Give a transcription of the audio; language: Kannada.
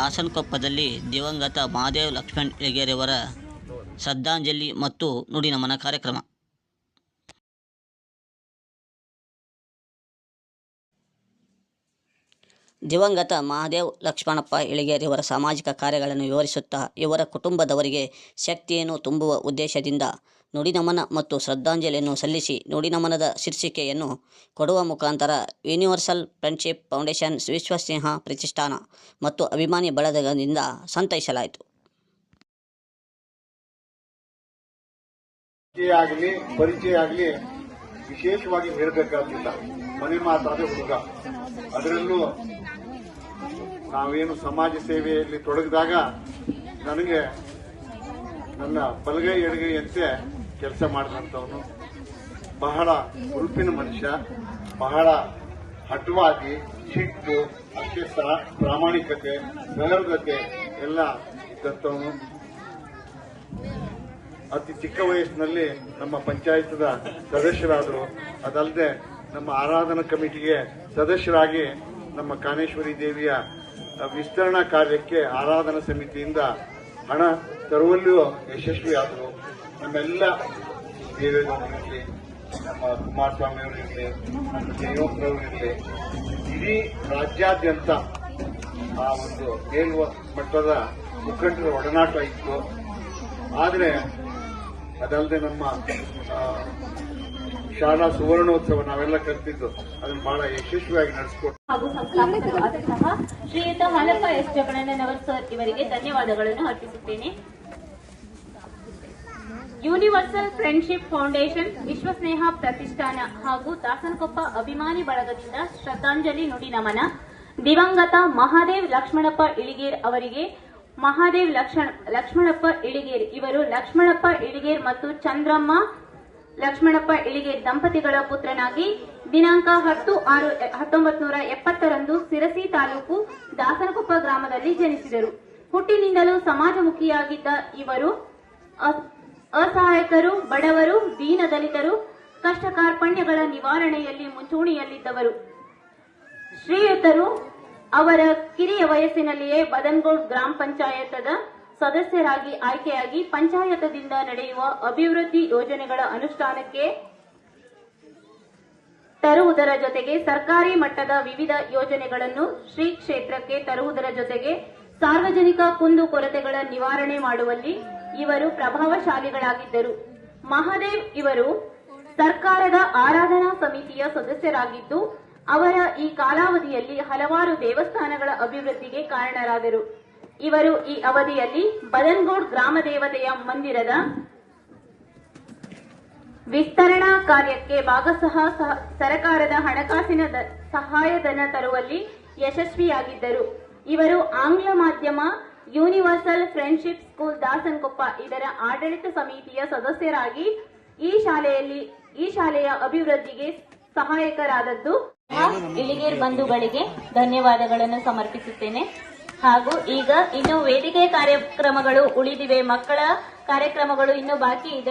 ದಾಸನಕೊಪ್ಪದಲ್ಲಿ ದಿವಂಗತ ಮಹಾದೇವ್ ಲಕ್ಷ್ಮಣ್ ಹೆಗೇರಿಯವರ ಶ್ರದ್ಧಾಂಜಲಿ ಮತ್ತು ನುಡಿನಮನ ಕಾರ್ಯಕ್ರಮ. ದಿವಂಗತ ಮಹಾದೇವ್ ಲಕ್ಷ್ಮಣಪ್ಪ ಇಳಿಗೇರಿಯವರ ಸಾಮಾಜಿಕ ಕಾರ್ಯಗಳನ್ನು ವಿವರಿಸುತ್ತಾ ಇವರ ಕುಟುಂಬದವರಿಗೆ ಶಕ್ತಿಯನ್ನು ತುಂಬುವ ಉದ್ದೇಶದಿಂದ ನುಡಿನಮನ ಮತ್ತು ಶ್ರದ್ಧಾಂಜಲಿಯನ್ನು ಸಲ್ಲಿಸಿ ನುಡಿನಮನದ ಶೀರ್ಷಿಕೆಯನ್ನು ಕೊಡುವ ಮುಖಾಂತರ ಯೂನಿವರ್ಸಲ್ ಫ್ರೆಂಡ್ಶಿಪ್ ಫೌಂಡೇಶನ್ ವಿಶ್ವಸಿಂಹ ಪ್ರತಿಷ್ಠಾನ ಮತ್ತು ಅಭಿಮಾನಿ ಬಳಗದಿಂದ ಸಂತೈಸಲಾಯಿತು. ಆಗಲಿ, ಪರಿಚಯ ಆಗಲಿ ವಿಶೇಷವಾಗಿ ಹೇಳಬೇಕಾಗಿಲ್ಲ ಮನೆ ಮಾತಾದ ಹುಡುಗ. ಅದರಲ್ಲೂ ನಾವೇನು ಸಮಾಜ ಸೇವೆಯಲ್ಲಿ ತೊಡಗಿದಾಗ ನನಗೆ ನನ್ನ ಬಲಗೈ ಎಡಗೈಯಂತೆ ಕೆಲಸ ಮಾಡಿದಂಥವನು ಬಹಳ ಉಡುಪಿನ ಮನುಷ್ಯ, ಬಹಳ ಹಠವಾಗಿ ಸಿಟ್ಟು ಅಷ್ಟೇ ಪ್ರಾಮಾಣಿಕತೆ ಸಹೃದತೆ ಎಲ್ಲ ಇದ್ದಂಥವನು ಅತಿ ಚಿಕ್ಕ ವಯಸ್ಸಿನಲ್ಲಿ ನಮ್ಮ ಪಂಚಾಯತದ ಸದಸ್ಯರಾದರು. ಅದಲ್ಲದೆ ನಮ್ಮ ಆರಾಧನಾ ಕಮಿಟಿಗೆ ಸದಸ್ಯರಾಗಿ ನಮ್ಮ ಕಾನೇಶ್ವರಿ ದೇವಿಯ ವಿಸ್ತರಣಾ ಕಾರ್ಯಕ್ಕೆ ಆರಾಧನಾ ಸಮಿತಿಯಿಂದ ಹಣ ತರುವಲ್ಲಿಯೂ ಯಶಸ್ವಿಯಾದರು. ನಮ್ಮೆಲ್ಲ ದೇವೇಗೌಡರಿರಲಿ, ನಮ್ಮ ಕುಮಾರಸ್ವಾಮಿಯವರಿರಲಿ, ನಮ್ಮ ಜಯವಂತರವರು ಇರಲಿ ಇಡೀ ರಾಜ್ಯಾದ್ಯಂತ ಆ ಒಂದು ಮೇಲ್ವ ಮಟ್ಟದ ಮುಖಂಡರ ಒಡನಾಟ ಇತ್ತು. ಆದರೆ ಅದಲ್ಲದೆ ನಮ್ಮ ಶಾಲಾ ಸುವರ್ಣೋತ್ಸವ ನಾವೆಲ್ಲ ಕಲ್ತಿದ್ದು, ಅದನ್ನು ಬಹಳ ಯಶಸ್ವಿಯಾಗಿ ನಡೆಸಿಕೊಟ್ಟು ಹಾಗೂ ಸಂಸ್ಥಾಪಕರು ಶ್ರೀಯುತ ಹಾಲಪ್ಪ ಎಸ್ ಜಗಣ್ಣನವರ್ ಸರ್ ಇವರಿಗೆ ಧನ್ಯವಾದಗಳನ್ನು ಅರ್ಪಿಸುತ್ತೇನೆ. ಯೂನಿವರ್ಸಲ್ ಫ್ರೆಂಡ್ಶಿಪ್ ಫೌಂಡೇಶನ್ ವಿಶ್ವಸ್ನೇಹ ಪ್ರತಿಷ್ಠಾನ ಹಾಗೂ ದಾಸನಕೊಪ್ಪ ಅಭಿಮಾನಿ ಬಳಗದಿಂದ ಶ್ರದ್ಧಾಂಜಲಿ ನುಡಿ ನಮನ. ದಿವಂಗತ ಮಹಾದೇವ್ ಲಕ್ಷ್ಮಣಪ್ಪ ಇಳಿಗೇರ್ ಅವರಿಗೆ, ಮಹಾದೇವ್ ಲಕ್ಷ್ಮಣ ಲಕ್ಷ್ಮಣಪ್ಪ ಇಳಿಗೇರ್ ಇವರು ಲಕ್ಷ್ಮಣಪ್ಪ ಇಳಿಗೇರ್ ಮತ್ತು ಚಂದ್ರಮ್ಮ ಲಕ್ಷ್ಮಣಪ್ಪ ಇಳಿಗೇರ್ ದಂಪತಿಗಳ ಪುತ್ರನಾಗಿ, ದಿನಾಂಕ ಹತ್ತು ಆರು ಹತ್ತೊಂಬತ್ತು ನೂರ ಎಪ್ಪತ್ತರಂದು ಸಿರಸಿ ತಾಲೂಕು ದಾಸನಕೊಪ್ಪ ಗ್ರಾಮದಲ್ಲಿ ಜನಿಸಿದರು. ಹುಟ್ಟಿನಿಂದಲೂ ಸಮಾಜಮುಖಿಯಾಗಿದ್ದ ಇವರು ಅಸಹಾಯಕರು, ಬಡವರು ದೀನದಲಿತರು ಕಷ್ಟ ಕಾರ್ಪಣ್ಯಗಳ ನಿವಾರಣೆಯಲ್ಲಿ ಮುಂಚೂಣಿಯಲ್ಲಿದ್ದವರು. ಶ್ರೀಯುತರು ಅವರ ಕಿರಿಯ ವಯಸ್ಸಿನಲ್ಲಿಯೇ ಬದನ್ಗೋಡ್ ಗ್ರಾಮ ಪಂಚಾಯತದ ಸದಸ್ಯರಾಗಿ ಆಯ್ಕೆಯಾಗಿ ಪಂಚಾಯತದಿಂದ ನಡೆಯುವ ಅಭಿವೃದ್ಧಿ ಯೋಜನೆಗಳ ಅನುಷ್ಠಾನಕ್ಕೆ ತರುವುದರ ಜೊತೆಗೆ ಸರ್ಕಾರಿ ಮಟ್ಟದ ವಿವಿಧ ಯೋಜನೆಗಳನ್ನು ಶ್ರೀ ಕ್ಷೇತ್ರಕ್ಕೆ ತರುವುದರ ಜೊತೆಗೆ ಸಾರ್ವಜನಿಕ ಕುಂದು ಕೊರತೆಗಳ ನಿವಾರಣೆ ಮಾಡುವಲ್ಲಿ ಇವರು ಪ್ರಭಾವಶಾಲಿಗಳಾಗಿದ್ದರು. ಮಹಾದೇವ್ ಇವರು ಸರ್ಕಾರದ ಆರಾಧನಾ ಸಮಿತಿಯ ಸದಸ್ಯರಾಗಿದ್ದು, ಅವರ ಈ ಕಾಲಾವಧಿಯಲ್ಲಿ ಹಲವಾರು ದೇವಸ್ಥಾನಗಳ ಅಭಿವೃದ್ಧಿಗೆ ಕಾರಣರಾದರು. ಇವರು ಈ ಅವಧಿಯಲ್ಲಿ ಬದನ್ಗೋಡ್ ಗ್ರಾಮ ದೇವತೆಯ ಮಂದಿರದ ವಿಸ್ತರಣಾ ಕಾರ್ಯಕ್ಕೆ ಭಾಗಶಃ ಸರಕಾರದ ಹಣಕಾಸಿನ ಸಹಾಯಧನ ತರುವಲ್ಲಿ ಯಶಸ್ವಿಯಾಗಿದ್ದರು. ಇವರು ಆಂಗ್ಲ ಮಾಧ್ಯಮ ಯೂನಿವರ್ಸಲ್ ಫ್ರೆಂಡ್ಶಿಪ್ ಸ್ಕೂಲ್ ದಾಸನಕೊಪ್ಪ ಇದರ ಆಡಳಿತ ಸಮಿತಿಯ ಸದಸ್ಯರಾಗಿ ಈ ಶಾಲೆಯಲ್ಲಿ, ಈ ಶಾಲೆಯ ಅಭಿವೃದ್ಧಿಗೆ ಸಹಾಯಕರಾದದ್ದು. ಇಳಿಗೇರ್ ಬಂಧುಗಳಿಗೆ ಧನ್ಯವಾದಗಳನ್ನು ಸಮರ್ಪಿಸುತ್ತೇನೆ. ಹಾಗೂ ಈಗ ಇನ್ನು ವೇದಿಕೆ ಕಾರ್ಯಕ್ರಮಗಳು ಉಳಿದಿವೆ. ಮಕ್ಕಳ ಕಾರ್ಯಕ್ರಮಗಳು ಇನ್ನು ಬಾಕಿ ಇದೆ.